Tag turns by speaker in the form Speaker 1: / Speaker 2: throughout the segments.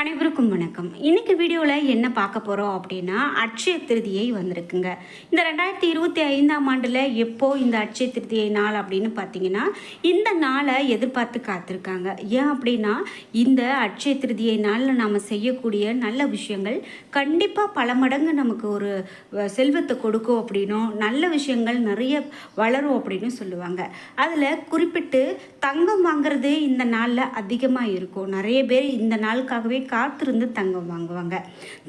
Speaker 1: அனைவருக்கும் வணக்கம். இன்னைக்கு வீடியோவில் என்ன பார்க்க போகிறோம் அப்படின்னா அட்சய திருதியை வந்திருக்குங்க. இந்த ரெண்டாயிரத்தி இருபத்தி ஐந்தாம் ஆண்டில் எப்போ இந்த அட்சய திருதியை நாள் அப்படின்னு பார்த்தீங்கன்னா இந்த நாளை எதிர்பார்த்து காத்திருக்காங்க. ஏன் அப்படின்னா இந்த அட்சய திருதியை நாளில் நாம் செய்யக்கூடிய நல்ல விஷயங்கள் கண்டிப்பாக பல மடங்கு நமக்கு ஒரு செல்வத்தை கொடுக்கும் அப்படின்னும் நல்ல விஷயங்கள் நிறைய வளரும் அப்படின்னு சொல்லுவாங்க. அதில் குறிப்பிட்டு தங்கம் வாங்குறது இந்த நாளில் அதிகமாக இருக்கும். நிறைய பேர் இந்த நாளுக்காகவே காத்திருந்து தங்கம் வாங்குவாங்க.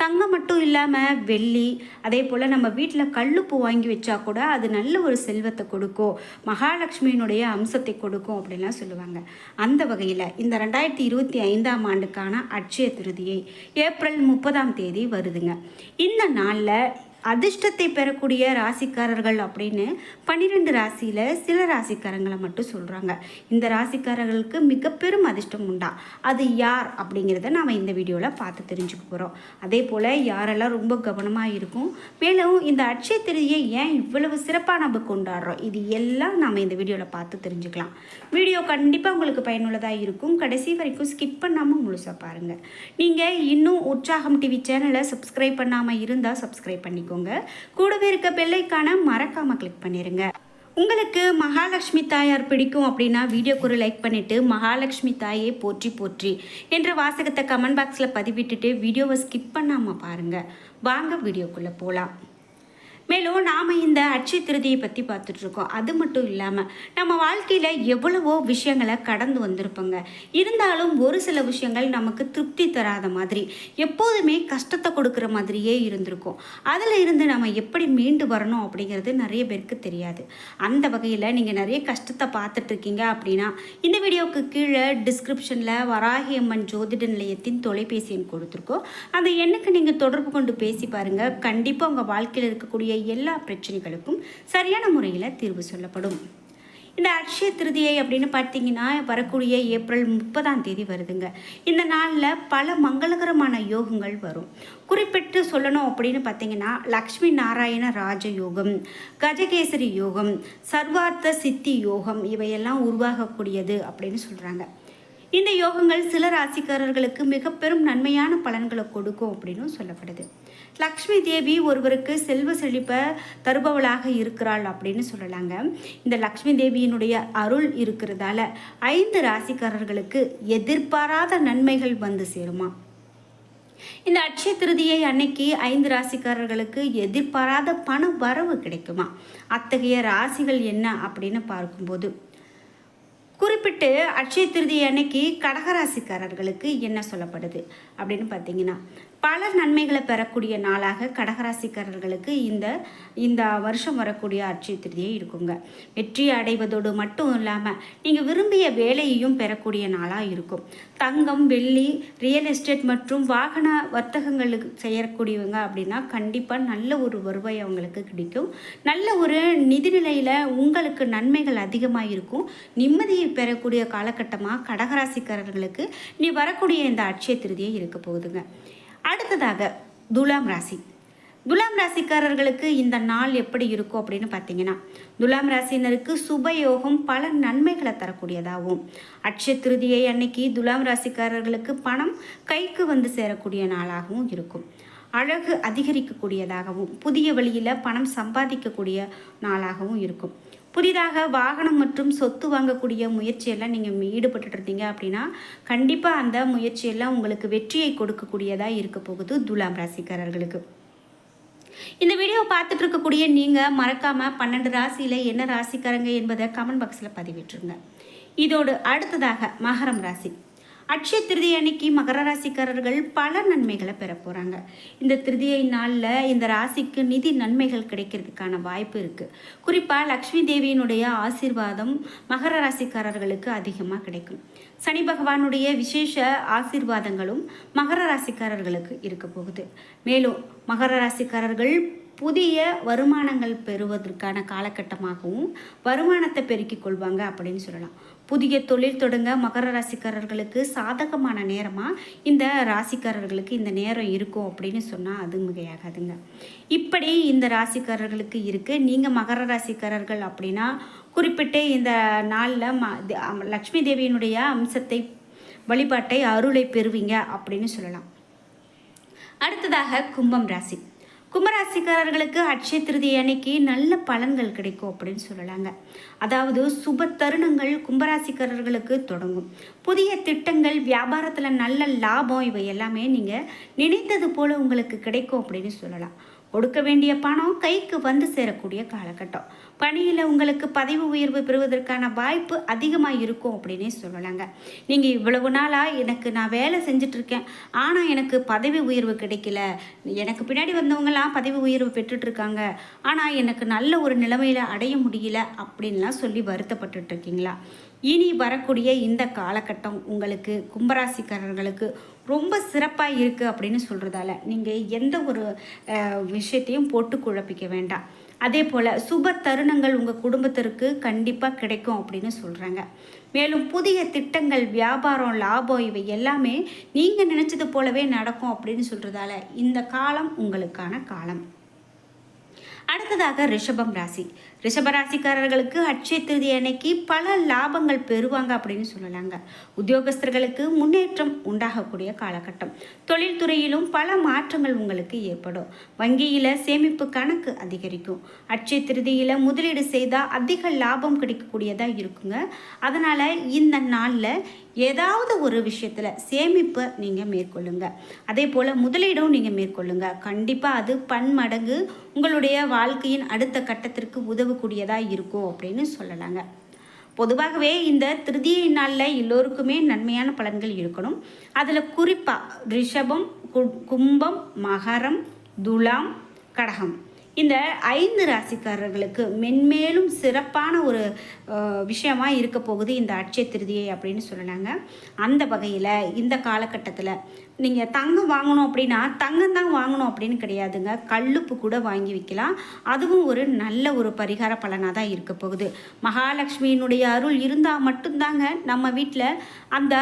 Speaker 1: தங்கம் மட்டும் இல்லாமல் வெள்ளி அதே போல் நம்ம வீட்டில் கல்லுப்பு வாங்கி வச்சா கூட அது நல்ல ஒரு செல்வத்தை கொடுக்கும். மகாலட்சுமியினுடைய அம்சத்தை கொடுக்கும் அப்படின்லாம் சொல்லுவாங்க. அந்த வகையில் இந்த ரெண்டாயிரத்தி இருபத்தி ஐந்தாம் ஆண்டுக்கான அட்சய திருதியை ஏப்ரல் முப்பதாம் தேதி வருதுங்க. இந்த நாளில் அதிர்ஷ்டத்தை பெறக்கூடிய ராசிக்காரர்கள் அப்படின்னு பன்னிரெண்டு ராசியில் சில ராசிக்காரங்களை மட்டும் சொல்கிறாங்க இந்த ராசிக்காரர்களுக்கு மிக பெரும் அதிர்ஷ்டம் உண்டா? அது யார் அப்படிங்கிறத நாம் இந்த வீடியோவில் பார்த்து தெரிஞ்சுக்க போகிறோம் அதே போல் யாரெல்லாம் ரொம்ப கவனமாக இருக்கும் மேலும் இந்த அட்சய திருதியை ஏன் இவ்வளவு சிறப்பாக நம்ம கொண்டாடுறோம்? இது எல்லாம் நாம் இந்த வீடியோவில் பார்த்து தெரிஞ்சுக்கலாம். வீடியோ கண்டிப்பாக உங்களுக்கு பயனுள்ளதாக இருக்கும். கடைசி வரைக்கும் ஸ்கிப் பண்ணாமல் முழுசாக பாருங்கள் நீங்கள் இன்னும் உற்சாகம் டிவி சேனலை சப்ஸ்கிரைப் பண்ணாமல் இருந்தால் சப்ஸ்கிரைப் பண்ணிக்கோங்க. கூடவே இருக்க பெல்லைக்கான மறக்காமல் கிளிக் பண்ணிடுங்க உங்களுக்கு மகாலட்சுமி தாயார் பிடிக்கும் அப்படின்னா வீடியோக்கு ஒரு லைக் பண்ணிவிட்டு மகாலட்சுமி தாயே போற்றி போற்றி என்ற வாசகத்தை கமெண்ட் பாக்ஸில் பதிவிட்டுட்டு வீடியோவை ஸ்கிப் பண்ணாமல் பாருங்கள் வாங்க வீடியோக்குள்ளே போகலாம் மேலும் நாம் இந்த அட்சய திருதியை பற்றி பார்த்துட்ருக்கோம். அது மட்டும் இல்லாமல் நம்ம வாழ்க்கையில் எவ்வளவோ விஷயங்களை கடந்து வந்திருப்போங்க. இருந்தாலும் ஒரு சில விஷயங்கள் நமக்கு திருப்தி தராத மாதிரி எப்போதுமே கஷ்டத்தை கொடுக்குற மாதிரியே இருந்திருக்கும். அதில் இருந்து நம்ம எப்படி மீண்டு வரணும் அப்படிங்கிறது நிறைய பேருக்கு தெரியாது. அந்த வகையில் நீங்கள் நிறைய கஷ்டத்தை பார்த்துட்ருக்கீங்க அப்படின்னா இந்த வீடியோவுக்கு கீழே டிஸ்கிரிப்ஷனில் வராகி அம்மன் ஜோதிட நிலையத்தின் தொலைபேசி எண் கொடுத்துருக்கோம். அந்த எண்ணுக்கு நீங்கள் தொடர்பு கொண்டு பேசி பாருங்கள் கண்டிப்பாக உங்கள் வாழ்க்கையில் இருக்கக்கூடிய எல்லா பிரச்சனைகளுக்கும் சரியான முறையில் தீர்வு சொல்லப்படும். இந்த அக்ஷய திருதியை அப்படின்னு பார்த்தீங்கன்னா வரக்கூடிய ஏப்ரல் முப்பதாம் தேதி வருதுங்க. இந்த நாளில் பல மங்களகரமான யோகங்கள் வரும். குறிப்பிட்டு சொல்லணும் அப்படின்னு பார்த்தீங்கன்னா லக்ஷ்மி நாராயண ராஜ யோகம் கஜகேசரி யோகம் சர்வார்த்த சித்தி யோகம் இவையெல்லாம் உருவாகக்கூடியது அப்படின்னு சொல்கிறாங்க இந்த யோகங்கள் சில ராசிக்காரர்களுக்கு மிக பெரும் நன்மையான பலன்களை கொடுக்கும் அப்படின்னு சொல்லப்படுது. லக்ஷ்மி தேவி ஒருவருக்கு செல்வ செழிப்பை தருபவளாக இருக்கிறாள் அப்படின்னு சொல்லலாங்க. இந்த லக்ஷ்மி தேவியினுடைய அருள் இருக்கிறதால ஐந்து ராசிக்காரர்களுக்கு எதிர்பாராத நன்மைகள் வந்து சேருமா. இந்த அட்சய திருதியை அன்னைக்கு ஐந்து ராசிக்காரர்களுக்கு எதிர்பாராத பண வரவு கிடைக்குமா. அத்தகைய ராசிகள் என்ன அப்படின்னு பார்க்கும்போது குறிப்பிட்டு அட்சய திருதி அன்னைக்கு கடகராசிக்காரர்களுக்கு என்ன சொல்லப்படுது? அப்படின்னு பார்த்தீங்கன்னா பல நன்மைகளை பெறக்கூடிய நாளாக கடகராசிக்காரர்களுக்கு இந்த இந்த வருஷம் வரக்கூடிய அட்சய திருதியை இருக்குங்க. வெற்றி அடைவதோடு மட்டும் இல்லாமல் நீங்கள் விரும்பிய வேலையையும் பெறக்கூடிய நாளாக இருக்கும். தங்கம் வெள்ளி ரியல் எஸ்டேட் மற்றும் வாகன வர்த்தகங்களுக்கு செய்யக்கூடியவங்க அப்படின்னா கண்டிப்பாக நல்ல ஒரு வருவாய் அவங்களுக்கு கிடைக்கும். நல்ல ஒரு நிதிநிலையில் உங்களுக்கு நன்மைகள் அதிகமாக இருக்கும். நிம்மதியை பெறக்கூடிய காலகட்டமாக கடகராசிக்காரர்களுக்கு நீ வரக்கூடிய இந்த அட்சய திருதியை இருக்க போகுதுங்க. அடுத்ததாக துலாம் ராசி. துலாம் ராசிக்காரர்களுக்கு இந்த நாள் எப்படி இருக்கும் அப்படின்னு பார்த்தீங்கன்னா துலாம் ராசினருக்கு சுபயோகம் பல நன்மைகளை தரக்கூடியதாகவும் அட்சய திருதியை அன்னைக்கு துலாம் ராசிக்காரர்களுக்கு பணம் கைக்கு வந்து சேரக்கூடிய நாளாகவும் இருக்கும். அழகு அதிகரிக்கக்கூடியதாகவும் புதிய வழியில் பணம் சம்பாதிக்கக்கூடிய நாளாகவும் இருக்கும். புதிதாக வாகனம் மற்றும் சொத்து வாங்கக்கூடிய முயற்சியெல்லாம் நீங்கள் ஈடுபட்டு இருந்தீங்க அப்படின்னா கண்டிப்பாக அந்த முயற்சியெல்லாம் உங்களுக்கு வெற்றியை கொடுக்கக்கூடியதாக இருக்க போகுது துலாம் ராசிக்காரர்களுக்கு. இந்த வீடியோ பார்த்துட்டு இருக்கக்கூடிய நீங்கள் மறக்காமல் பன்னெண்டு ராசியில் என்ன ராசிக்காரங்க என்பதை கமெண்ட் பாக்ஸில் பதிவிட்டுருங்க இதோடு அடுத்ததாக மகரம் ராசி. அட்சய திருதி அன்னைக்கு மகர ராசிக்காரர்கள் பல நன்மைகளை பெற போகிறாங்க இந்த திருதியை நாளில் இந்த ராசிக்கு நிதி நன்மைகள் கிடைக்கிறதுக்கான வாய்ப்பு இருக்குது குறிப்பாக லக்ஷ்மி தேவியினுடைய ஆசீர்வாதம் மகர ராசிக்காரர்களுக்கு அதிகமாக கிடைக்கும். சனி பகவானுடைய விசேஷ ஆசீர்வாதங்களும் மகர ராசிக்காரர்களுக்கு இருக்க போகுது. மேலும் மகர ராசிக்காரர்கள் புதிய வருமானங்கள் பெறுவதற்கான காலகட்டமாகவும் வருமானத்தை பெருக்கிக் கொள்வாங்க அப்படின்னு சொல்லலாம். புதிய தொழில் தொடங்க மகர ராசிக்காரர்களுக்கு சாதகமான நேரமாக இந்த ராசிக்காரர்களுக்கு இந்த நேரம் இருக்கும் அப்படின்னு சொன்னால் அது மிகையாகாதுங்க. இப்படி இந்த ராசிக்காரர்களுக்கு இருக்குது நீங்கள் மகர ராசிக்காரர்கள் அப்படின்னா குறிப்பிட்டு இந்த நாளில் ம லக்ஷ்மி தேவியினுடைய அம்சத்தை வழிபாட்டை அருளை பெறுவீங்க அப்படின்னு சொல்லலாம். அடுத்ததாக கும்பம் ராசி. கும்பராசிக்காரர்களுக்கு அட்சய திருதி அன்னைக்கு நல்ல பலன்கள் கிடைக்கும் அப்படின்னு சொல்லலாங்க. அதாவது சுப தருணங்கள் கும்பராசிக்காரர்களுக்கு தொடங்கும். புதிய திட்டங்கள் வியாபாரத்தில் நல்ல லாபம் இவை எல்லாமே நீங்கள் நினைத்தது போல் உங்களுக்கு கிடைக்கும் அப்படின்னு சொல்லலாம். கொடுக்க வேண்டிய பணம் கைக்கு வந்து சேரக்கூடிய காலகட்டம். பணியில் உங்களுக்கு பதவி உயர்வு பெறுவதற்கான வாய்ப்பு அதிகமாக இருக்கும் அப்படின்னே சொல்லலாங்க. நீங்கள் இவ்வளவு நாளாக எனக்கு நான் வேலை செஞ்சிட்ருக்கேன் ஆனால் எனக்கு பதவி உயர்வு கிடைக்கல. எனக்கு பின்னாடி வந்தவங்களாம் பதவி உயர்வு பெற்றுட்ருக்காங்க ஆனால் எனக்கு நல்ல ஒரு நிலைமையில் அடைய முடியல அப்படின்லாம் சொல்லி வருத்தப்பட்டுட்டு இருக்கீங்களா இனி வரக்கூடிய இந்த காலகட்டம் உங்களுக்கு கும்பராசிக்காரர்களுக்கு ரொம்ப சிறப்பாக இருக்குது அப்படின்னு சொல்கிறதால நீங்கள் எந்த ஒரு விஷயத்தையும் போட்டு குழப்பிக்க வேண்டாம். அதே போல் சுப தருணங்கள் உங்கள் குடும்பத்திற்கு கண்டிப்பாக கிடைக்கும் அப்படின்னு சொல்கிறாங்க மேலும் புதிய திட்டங்கள் வியாபாரம் லாபம் இவை எல்லாமே நீங்கள் நினச்சது போலவே நடக்கும் அப்படின்னு சொல்கிறதால இந்த காலம் உங்களுக்கான காலம். அடுத்ததாக ரிஷபம் ராசி. ரிஷப ராசிக்காரர்களுக்கு அட்சய திருதி அன்னைக்கு பல லாபங்கள் பெறுவாங்க அப்படின்னு சொல்லலாங்க. உத்தியோகஸ்தர்களுக்கு முன்னேற்றம் உண்டாகக்கூடிய காலகட்டம். தொழில்துறையிலும் பல மாற்றங்கள் உங்களுக்கு ஏற்படும். வங்கியில் சேமிப்பு கணக்கு அதிகரிக்கும். அட்சய திருதியில் முதலீடு செய்தால் அதிக லாபம் கிடைக்கக்கூடியதாக இருக்குங்க. அதனால் இந்த நாளில் ஏதாவது ஒரு விஷயத்தில் சேமிப்பை நீங்கள் மேற்கொள்ளுங்க. அதே போல் முதலீடும் நீங்கள் மேற்கொள்ளுங்க. கண்டிப்பாக அது பன்மடங்கு உங்களுடைய வாழ்க்கையின் அடுத்த கட்டத்திற்கு உதவக்கூடியதாக இருக்கும் அப்படின்னு சொல்லலாங்க. பொதுவாகவே இந்த திருதியை நாளில் எல்லோருக்குமே நன்மையான பலன்கள் இருக்கணும். அதில் குறிப்பாக ரிஷபம் கு- கும்பம் மகரம் துலாம் கடகம். இந்த ஐந்து ராசிக்காரர்களுக்கு மென்மேலும் சிறப்பான ஒரு விஷயமாக இருக்க போகுது இந்த அட்சய திருதியை அப்படின்னு சொல்லலாங்க அந்த வகையில் இந்த காலகட்டத்தில் நீங்கள் தங்கம் வாங்கணும் அப்படின்னா தங்கம் தான் வாங்கணும் அப்படின்னு கிடையாதுங்க. கல்லுப்பு கூட வாங்கி வைக்கலாம். அதுவும் ஒரு நல்ல ஒரு பரிகார பலனாக தான் இருக்க போகுது. மகாலட்சுமியினுடைய அருள் இருந்தால் மட்டும்தாங்க நம்ம வீட்டில் அந்த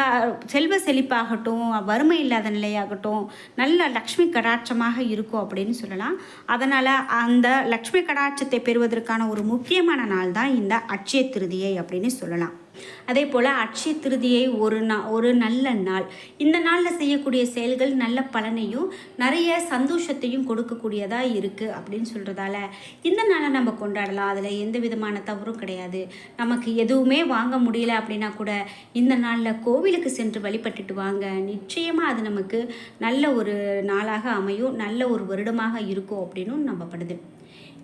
Speaker 1: செல்வ செழிப்பாகட்டும் வறுமை இல்லாத நிலையாகட்டும் நல்ல லக்ஷ்மி கடாட்சமாக இருக்கும் அப்படின்னு சொல்லலாம். அதனால் அந்த லக்ஷ்மி கடாட்சத்தை பெறுவதற்கான ஒரு முக்கியமான நாள் தான் இந்த அட்சய திருதியை அப்படின்னு சொல்லலாம். அதே போல் அட்சய திருதியை ஒரு நா ஒரு நல்ல நாள். இந்த நாளில் செய்யக்கூடிய செயல்கள் நல்ல பலனையும் நிறைய சந்தோஷத்தையும் கொடுக்கக்கூடியதாக இருக்குது அப்படின்னு சொல்கிறதால இந்த நாளை நம்ம கொண்டாடலாம். அதில் எந்த விதமான தவறும் கிடையாது. நமக்கு எதுவுமே வாங்க முடியல அப்படின்னா கூட இந்த நாளில் கோவிலுக்கு சென்று வழிபட்டுட்டு வாங்க. நிச்சயமாக அது நமக்கு நல்ல ஒரு நாளாக அமையும். நல்ல ஒரு வருடமாக இருக்கும் அப்படின்னும் நம்பப்படுது.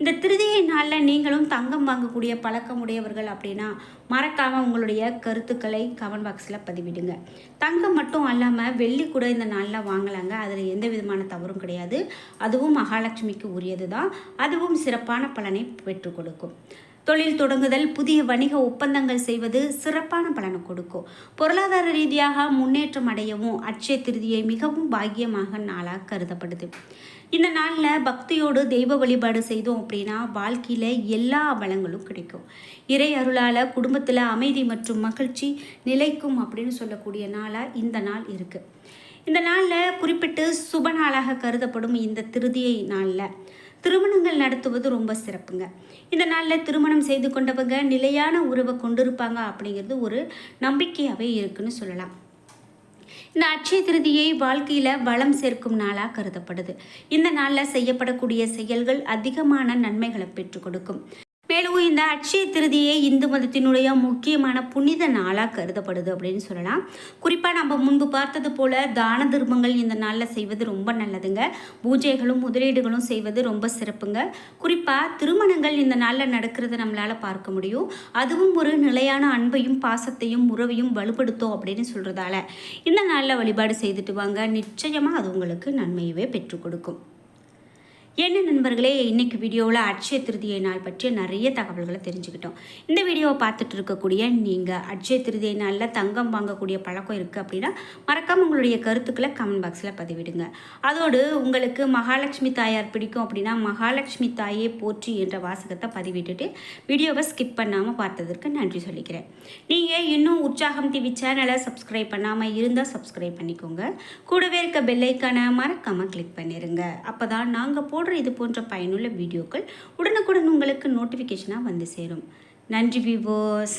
Speaker 1: இந்த திருதியை நாளில் நீங்களும் தங்கம் வாங்கக்கூடிய பழக்கமுடையவர்கள் அப்படின்னா மறக்காமல் உங்களுடைய கருத்துக்களை கமெண்ட் பாக்ஸில் பதிவிடுங்க. தங்கம் மட்டும் அல்லாமல் வெள்ளி கூட இந்த நாளில் வாங்கலாங்க. அதில் எந்த விதமான தவறும் கிடையாது. அதுவும் மகாலட்சுமிக்கு உரியது தான் அதுவும் சிறப்பான பலனை பெற்றுக் கொடுக்கும். தொழில் தொடங்குதல் புதிய வணிக ஒப்பந்தங்கள் செய்வது சிறப்பான பலனை கொடுக்கும். பொருளாதார ரீதியாக முன்னேற்றம் அடையவும் அட்சய திருதியை மிகவும் பாக்கியமாக நாளாக கருதப்படுது. இந்த நாளில் பக்தியோடு தெய்வ வழிபாடு செய்தோம் அப்படின்னா வாழ்க்கையில் எல்லா வளங்களும் கிடைக்கும். இறை அருளால் குடும்பத்தில் அமைதி மற்றும் மகிழ்ச்சி நிலைக்கும் அப்படின்னு சொல்லக்கூடிய நாளாக இந்த நாள் இருக்குது இந்த நாளில் குறிப்பிட்டு சுப நாளாக கருதப்படும் இந்த திருதியை நாளில். திருமணங்கள் நடத்துவது ரொம்ப சிறப்புங்க. இந்த நாளில் திருமணம் செய்து கொண்டவங்க நிலையான உறவை கொண்டிருப்பாங்க அப்படிங்கிறது ஒரு நம்பிக்கையாகவே இருக்குன்னு சொல்லலாம். இந்த அட்சய திருதியை வாழ்க்கையில் வளம் சேர்க்கும் நாளாக கருதப்படுது. இந்த நாளில் செய்யப்படக்கூடிய செயல்கள் அதிகமான நன்மைகளை பெற்றுக் கொடுக்கும். மேலும் இந்த அட்சய திருதியை இந்து மதத்தினுடைய முக்கியமான புனித நாளாக கருதப்படுது அப்படின்னு சொல்லலாம். குறிப்பாக நம்ம முன்பு பார்த்தது போல தான தர்மங்கள் இந்த நாளில் செய்வது ரொம்ப நல்லதுங்க. பூஜைகளும் முதலீடுகளும் செய்வது ரொம்ப சிறப்புங்க. குறிப்பாக திருமணங்கள் இந்த நாளில் நடக்கிறத நம்மளால் பார்க்க முடியும். அதுவும் ஒரு நிலையான அன்பையும் பாசத்தையும் உறவையும் வலுப்படுத்தும் அப்படின்னு சொல்கிறதால இந்த நாளில் வழிபாடு செய்துட்டு வாங்க. நிச்சயமாக அது உங்களுக்கு நன்மையவே பெற்றுக் கொடுக்கும். என்ன நண்பர்களே இன்னைக்கு வீடியோவில் அட்சய திருதியை நாள் பற்றிய நிறைய தகவல்களை தெரிஞ்சுக்கிட்டோம். இந்த வீடியோவை பார்த்துட்டு இருக்கக்கூடிய நீங்கள் அட்சய திருதியை நாளில் தங்கம் வாங்கக்கூடிய பழக்கம் இருக்குது அப்படின்னா மறக்காமல் உங்களுடைய கருத்துக்களை கமெண்ட் பாக்ஸில் பதிவிடுங்க. அதோடு உங்களுக்கு மகாலட்சுமி தாயார் பிடிக்கும் அப்படின்னா மகாலட்சுமி தாயே போற்றி என்ற வாசகத்தை பதிவிட்டுட்டு வீடியோவை ஸ்கிப் பண்ணாமல் பார்த்ததற்கு நன்றி சொல்லிக்கிறேன். நீங்கள் இன்னும் உற்சாகம் டிவி சேனலை சப்ஸ்கிரைப் பண்ணாமல் இருந்தால் சப்ஸ்கிரைப் பண்ணிக்கோங்க. கூடவே இருக்க பெல்லைக்கான மறக்காமல் கிளிக் பண்ணிடுங்க அப்போ தான் நாங்கள் போடுற இது போன்ற பயனுள்ள வீடியோக்கள் உடனுக்குடன் உங்களுக்கு நோட்டிஃபிகேஷனாக வந்து சேரும். நன்றி விவோஸ்